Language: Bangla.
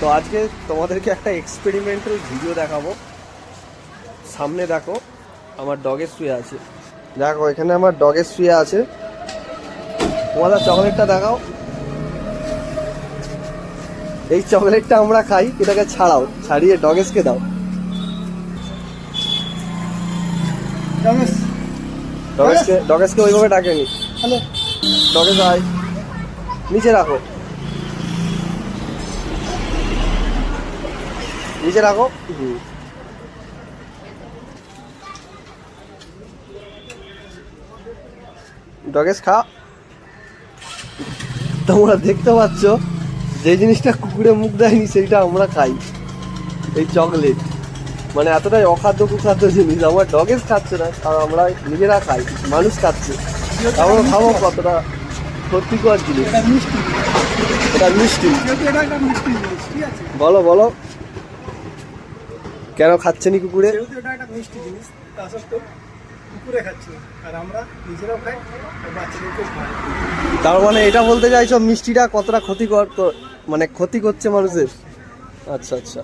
তো আজকে তোমাদেরকে একটা এক্সপেরিমেন্টাল ভিডিও দেখাবো। সামনে দেখো আমার ডগের শুয়ে আছে। দেখো এখানে আমার ডগের শুয়ে আছে। তোমাদের চকলেটটা দেখাও। এই চকলেটটা আমরা খাই এটাকে ছাড়াও ছাড়িয়ে ডগেসকে দাও। ডগেসকে ডগেসকে ওইভাবে ডাকেনি। ডগেস আয়। নিচে রাখো। নিচে রাখো ডগেস খা। তোমরা দেখতে পাচ্ছ যে জিনিসটা কুকুরে মুখ দেয়নি সেইটা আমরা খাই। এই চকলেট মানে এতটাই অখাদ্য কুখাদ্য জিনিস আমার ডগেস খাচ্ছে না আর আমরা নিজেরা খাই মানুষ খাচ্ছে। আমরা খাব কতটা ক্ষতিকর জিনিস। এটা মিষ্টি। বলো বলো। কেন খাচ্ছে নি কুকুরে? যেহেতু এটা একটা মিষ্টি জিনিস তা সত্ত্বেও কুকুরে খাচ্ছে আর আমরা নিজেরাও খাই আর বাচ্চাদেরকেও খাই তার মানে এটা বলতে চাইছো মিষ্টিটা কতটা ক্ষতিকর মানে ক্ষতি করছে মানুষের? আচ্ছা আচ্ছা।